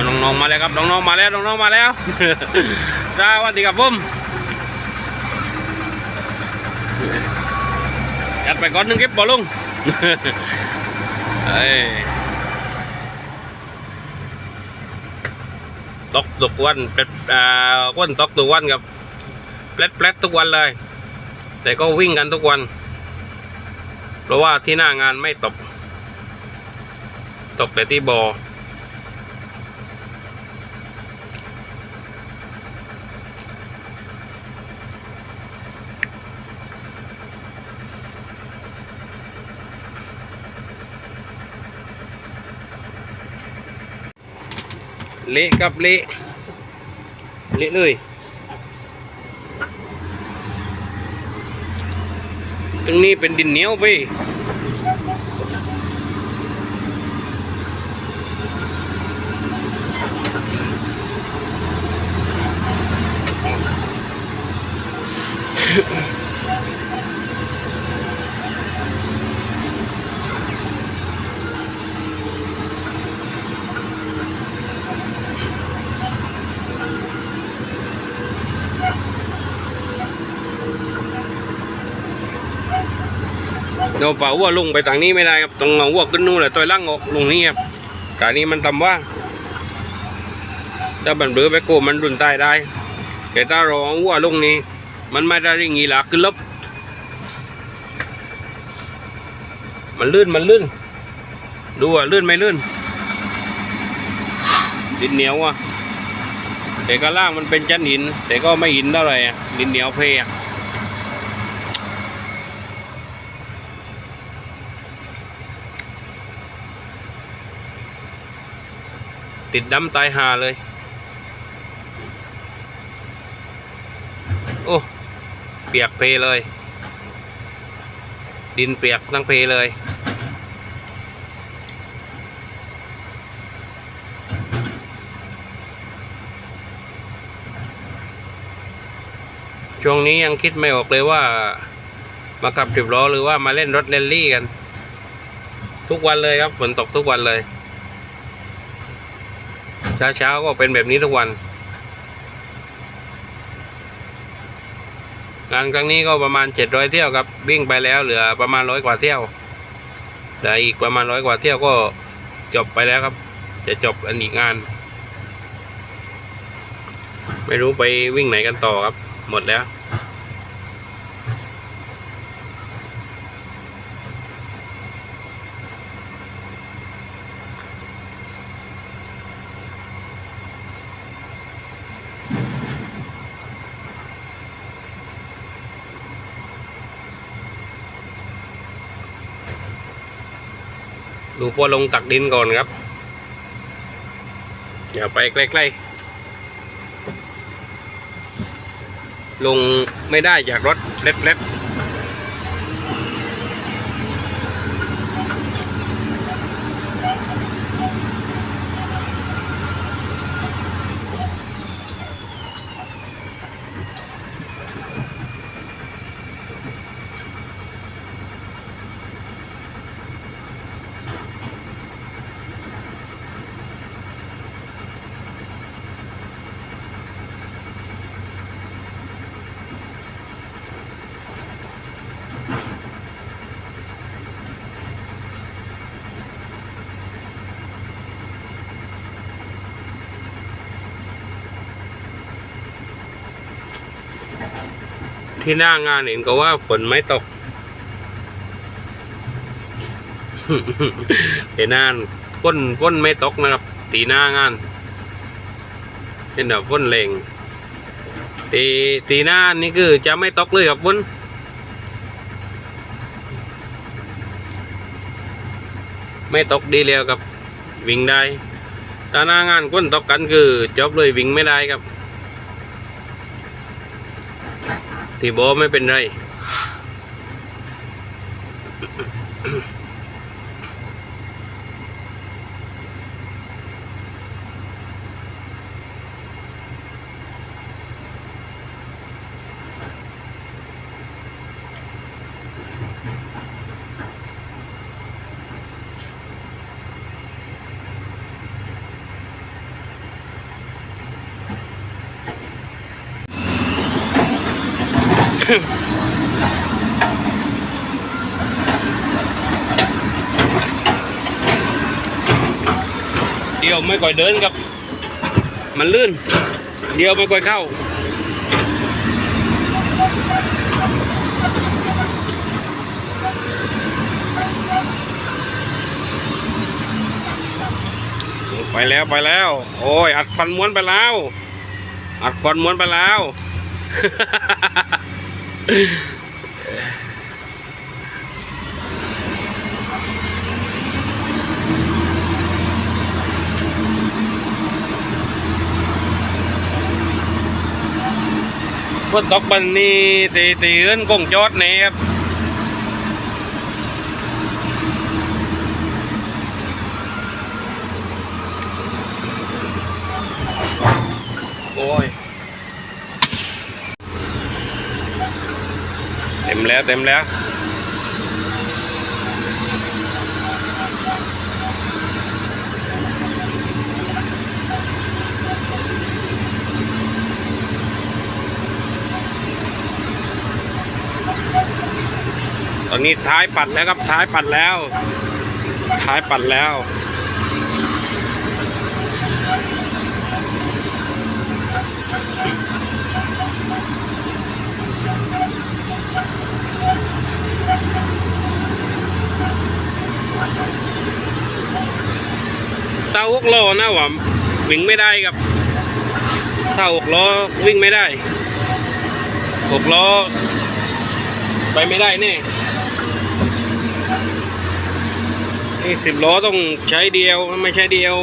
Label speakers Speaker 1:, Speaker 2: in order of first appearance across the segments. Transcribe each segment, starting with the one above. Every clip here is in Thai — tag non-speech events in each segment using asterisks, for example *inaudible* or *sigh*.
Speaker 1: เอาน้องๆมาแล้วครับน้องๆมาแล้วน้องๆมาแล้วสวัสดีครับผมจัดไปก่อนหนึ่งคลิปบอลุงเอ้ยตกทุกวันเป็ดอ่าก้นตกทุกวันครับแปลดแปลดทุกวันเลย แต่ก็วิ่งกันทุกวัน เพราะว่าที่หน้างานไม่ตก ตกแต่ที่บอ่อ เละกับเละเละเลยตรงนี้เป็นดินเหนียวไป เราเป่าวัวลงไปทางนี้ไม่ได้ครับต้องเอาวัวขึ้นนู่นแหละต่อยล่างออกลงนี้ครับการนี้มันทำว่าถ้าบันเบือไปโกมันรุนตายได้ แต่ถ้าเราเอาวัวลงนี้ มันไม่ได้ย่างงี้หลักขึ้นลบมันลื่นมันลื่นดูอะลื่นไม่ลื่นดินเหนียวอะแต่ก็ล่างมันเป็นชั้นหิน แต่ก็ไม่หินเท่าไหร่ดินเหนียวเพอ่ ติดดำตายหาเลย โอ้ เปียกเพเลย ดินเปียกทั้งเพเลย ช่วงนี้ยังคิดไม่ออกเลยว่า มาขับสิบล้อหรือว่ามาเล่นรถเรลลี่กัน ทุกวันเลยครับ ฝนตกทุกวันเลย เช้าเช้าก็เป็นแบบนี้ทุกวัน งานครั้งนี้ก็ประมาณเจ็ดร้อยเที่ยวครับ วิ่งไปแล้วเหลือประมาณร้อยกว่าเที่ยวเหลืออีกประมาณร้อยกว่าเที่ยวก็จบไปแล้วครับ จะจบอันอีกงาน ไม่รู้ไปวิ่งไหนกันต่อครับ หมดแล้ว ดูพอลงตักดินก่อนครับ อย่าไปใกล้ๆ ลงไม่ได้จากรถเล็ดๆ ที่หน้างานเห็นก็ว่าฝนไม่ตก เห็นหน้าพ้นพ้นไม่ตกนะครับ ตีหน้างานเห็นแบบพ้นแรงตีตีหน้านี่คือจะไม่ตกเลยครับพ้นไม่ตกดีแล้วครับวิ่งได้ถ้าหน้างานก้นตกกันคือจบเลยวิ่งไม่ได้ครับ ทีโบไม่เป็นไร เดี๋ยวไม่ก่อยเดินครับ มันลื่น เดี๋ยวไม่ก่อยเข้าไปแล้วไปแล้ว โอ้ยอัดควันม้วนไปแล้ว อัดควันม้วนไปแล้ว พวกตกบันนี่ตีตีเอื้นกงจอดเนี่ยครับ โอ้ย เต็ม แล้วเต็มแล้วตอนนี้ท้ายปัดแล้วครับท้ายปัดแล้ว ท้ายปัดแล้ว เต้าหกล้อนะว่าวิ่งไม่ได้ครับถ้าหกล้อวิ่งไม่ได้หกล้อ ไปไม่ได้แน่นี่สิบล้อต้องใช้เดียวไม่ใช้เดียว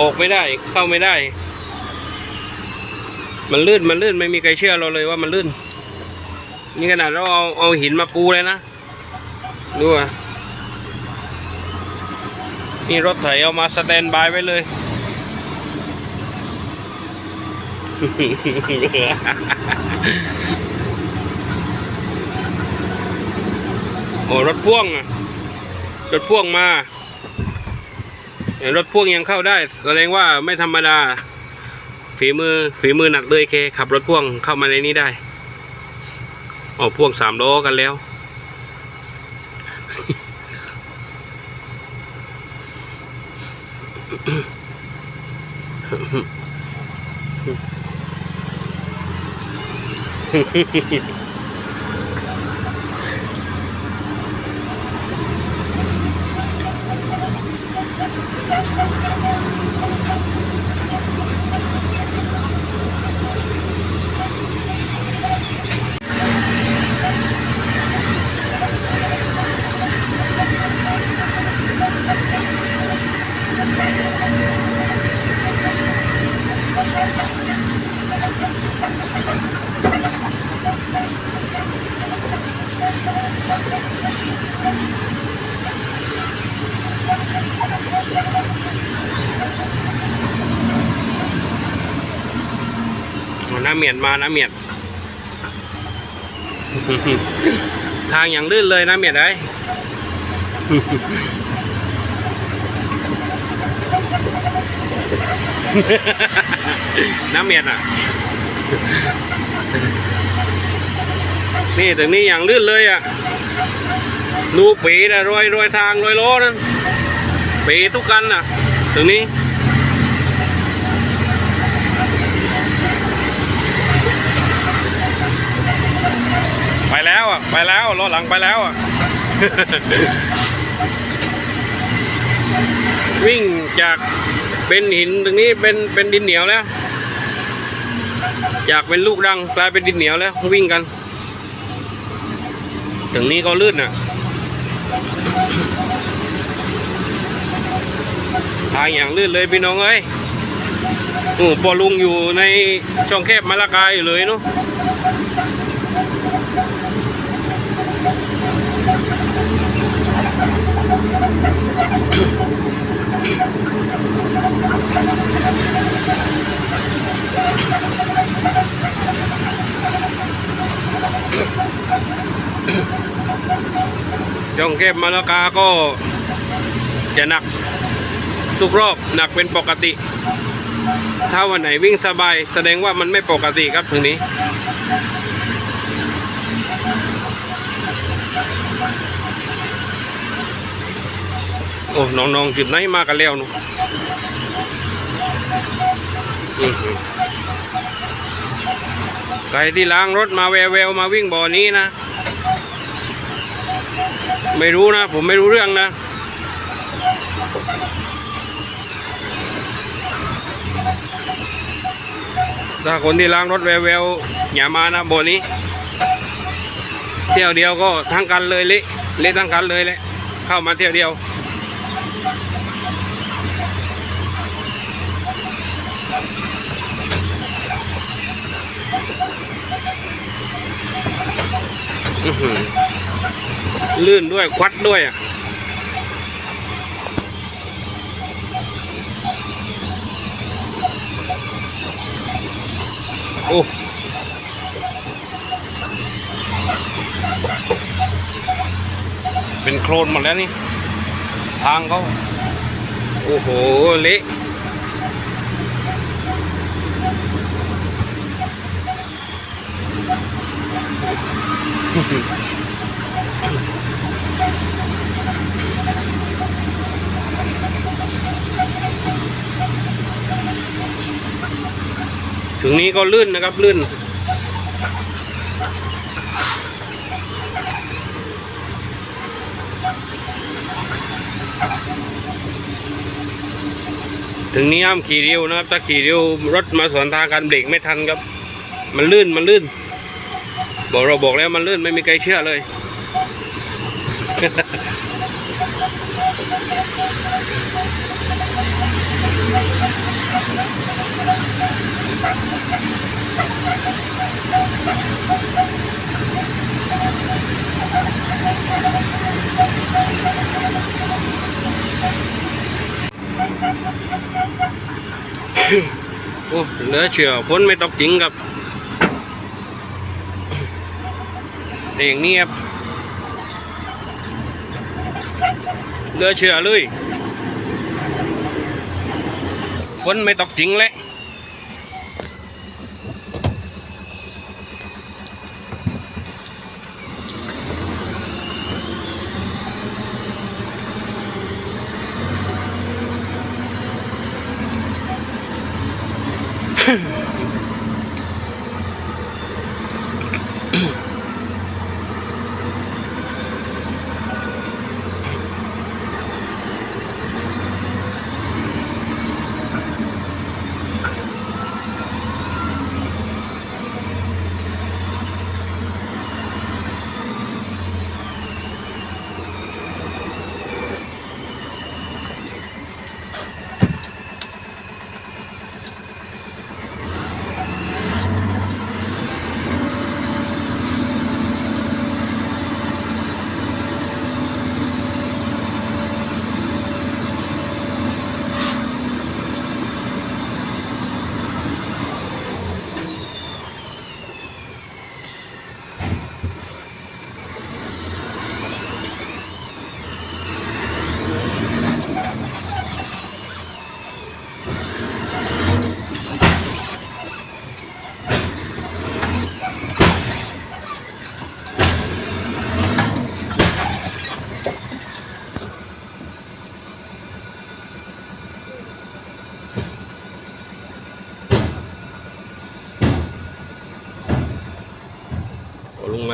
Speaker 1: ออกไม่ได้ เข้าไม่ได้ มันลื่นมันลื่นไม่มีใครเชื่อเราเลยว่ามันลื่น นี่ขนาดเราเอาเอาหินมาปูเลยนะดูอะ นี่รถไถเอามาสแตนบายไว้เลย โอ้รถพ่วงอะรถพ่วงมาเห็นรถพ่วงยังเข้าได้ แสดงว่าไม่ธรรมดา ฝีมือฝีมือหนักเลยเค ขับรถพ่วงเข้ามาในนี้ได้โอ้พ่วงสามล้อกันแล้ว Hehehehe *laughs* เมียดมาน้าเมียดทางอย่างลื่นเลยน้าเมียดเอ้น้ำเมียดอะ นี่ถึงนี้อย่างลื่นเลยอะ ดูปีนะรอยรอยทางรอยล้อนั่นปีทุกกันอะ ถึงนี้ ไปแล้ว อะ ไปแล้วรถหลังไปแล้วอะ วิ่งจากเป็นหินตรงนี้เป็นเป็นดินเหนียวแล้ว จากเป็นลูกดังกลายเป็นดินเหนียวแล้ววิ่งกัน ถึงนี้ก็ลื่นอะทางอย่างลื่นเลยพี่น้องเอ้ยโอ้ปอลุงอยู่ในช่องแคบมะละกาอยู่เลยเนาะ ช่องเก็บมะละกาก็จะหนักทุกรอบหนักเป็นปกติ ถ้าวันไหนวิ่งสบาย แสดงว่ามันไม่ปกติครับถึงนี้ โอ้น้องๆจุดไหนมากันแล้วนุ๊ก ใครที่ล้างรถมาแววๆมาวิ่งบ่อนี้นะ ไม่รู้นะ ผมไม่รู้เรื่องนะ ถ้าคนที่ล้างรถแววๆอย่ามานะบ่อนี้ เที่ยวเดียวก็ทั้งกันเลยเละเละทั้งกันเลยแหละเข้ามาเที่ยวเดียว ลื่นด้วย ควัดด้วยอะโอ้เป็นโคลนหมดแล้วนี่ ทางเขาโอ้โห เละ ถึงนี้ก็ลื่นนะครับลื่น ถึงนี้ห้ามขี่เร็วนะครับ ถ้าขี่เร็วรถมาสวนทางกันเบรกไม่ทันครับ มันลื่นมันลื่น บอกเราบอกแล้วมันลื่นไม่มีใครเชื่อเลย โอ้เหลือเชื่อฝนไม่ตกจริงครับ เรียงเงียบเลือเชื่อเลยฝนไม่ตกจริงเลย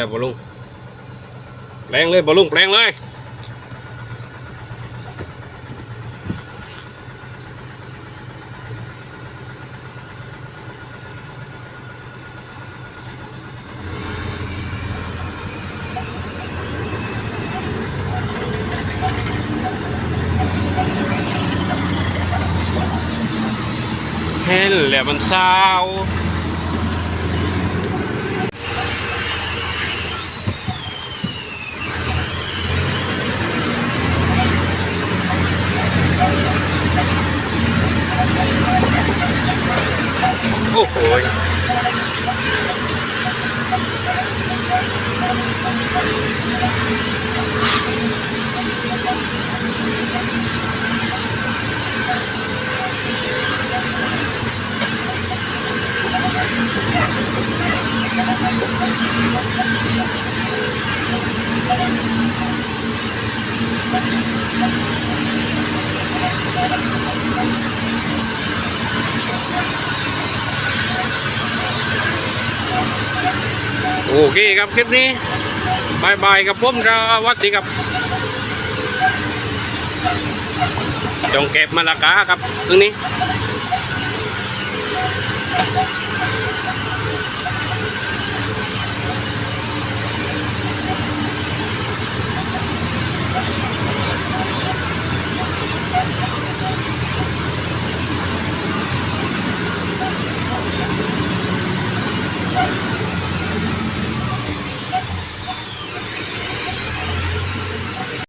Speaker 1: แล้วปอลลุงแปลงเลยปอลลุงแปลงเลยเห็นแล้วมันเศร้า Ôi ôi Thank you. เคครับคลิปนี้บายบายกับผมกับวัสดีครับจงเก็บมาละกาครับตรงนี้